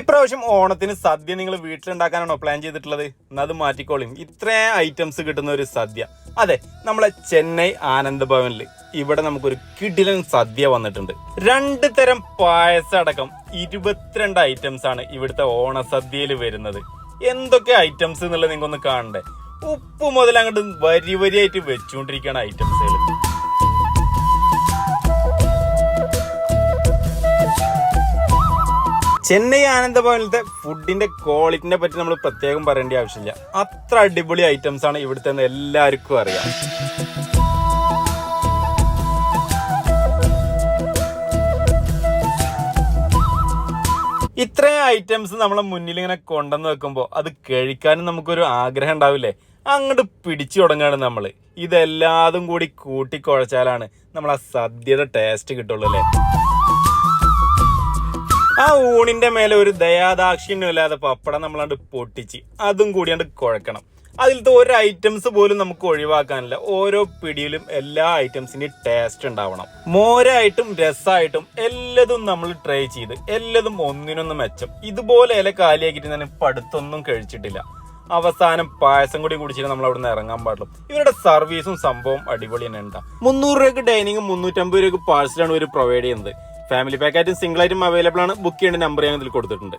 ഇപ്രാവശ്യം ഓണത്തിന് സദ്യ നിങ്ങൾ വീട്ടിലുണ്ടാക്കാനാണോ പ്ലാൻ ചെയ്തിട്ടുള്ളത്? എന്നത് മാറ്റിക്കോളിയും ഇത്രയും ഐറ്റംസ് കിട്ടുന്ന ഒരു സദ്യ. അതെ നമ്മളെ ചെന്നൈ ആനന്ദ ഭവനിൽ ഇവിടെ നമുക്കൊരു കിടിലൻ സദ്യ വന്നിട്ടുണ്ട്. രണ്ട് തരം പായസം അടക്കം ഇരുപത്തിരണ്ട് ഐറ്റംസ് ആണ് ഇവിടുത്തെ ഓണസദ്യയിൽ വരുന്നത്. എന്തൊക്കെ ഐറ്റംസ് എന്നുള്ളത് നിങ്ങൾക്കൊന്ന് കാണണ്ടേ? ഉപ്പ് മുതൽ അങ്ങോട്ട് വരി വരിയായിട്ട് വെച്ചുകൊണ്ടിരിക്കുകയാണ് ഐറ്റംസുകൾ ചെന്നൈ ആനന്ദഭവനിലത്തെ ഫുഡിന്റെ ക്വാളിറ്റിനെ പറ്റി നമ്മൾ പ്രത്യേകം പറയേണ്ട ആവശ്യമില്ല. അത്ര അടിപൊളി ഐറ്റംസ് ആണ് ഇവിടുത്തെ എല്ലാവർക്കും അറിയാം. ഇത്രയും ഐറ്റംസ് നമ്മളെ മുന്നിൽ ഇങ്ങനെ കൊണ്ടുവന്ന് വെക്കുമ്പോൾ അത് കഴിക്കാനും നമുക്കൊരു ആഗ്രഹം ഉണ്ടാവില്ലേ? അങ്ങോട്ട് പിടിച്ചു തുടങ്ങാണ് നമ്മൾ ഇതെല്ലാതും കൂടി കൂട്ടിക്കുഴച്ചാലാണ് നമ്മൾ ആ സദ്യയുടെ ടേസ്റ്റ് കിട്ടുള്ളൂ അല്ലേ? ആ ഊണിന്റെ മേലെ ഒരു ദയാദാക്ഷിണ്യം ഇല്ലാതെ പപ്പടം നമ്മളാണ്ട് പൊട്ടിച്ച് അതും കൂടിയാണ്ട് കുഴക്കണം. അതിലത്തെ ഒരു ഐറ്റംസ് പോലും നമുക്ക് ഒഴിവാക്കാനില്ല. ഓരോ പിടിയിലും എല്ലാ ഐറ്റംസിന്റെയും ടേസ്റ്റ് ഉണ്ടാവണം. മോരായിട്ടും രസമായിട്ടും എല്ലതും നമ്മൾ ട്രൈ ചെയ്ത് എല്ലതും ഒന്നിനൊന്ന് മെച്ചം. ഇതുപോലെ ഇല കാലിയാക്കിയിട്ട് ഞാൻ പടുത്തൊന്നും കഴിച്ചിട്ടില്ല. അവസാനം പായസം കൂടി കുടിച്ചിട്ട് നമ്മൾ അവിടെ നിന്ന് ഇറങ്ങാൻ പാടുള്ളൂ. ഇവരുടെ സർവീസും സംഭവം അടിപൊളി തന്നെ ഉണ്ടാവും മുന്നൂറ് രൂപയ്ക്ക് ഡൈനിങ് മുന്നൂറ്റമ്പത് രൂപയ്ക്ക് പാഴ്സലാണ് ഇവർ പ്രൊവൈഡ് ചെയ്യുന്നത്. ഫാമിലി പാക്കായിട്ടും സിംഗിൾ ആയിട്ടും അവൈലബിൾ ആണ്. ബുക്ക് ചെയ്യേണ്ട നമ്പർ ഞാൻ ഇതിൽ കൊടുത്തിട്ടുണ്ട്.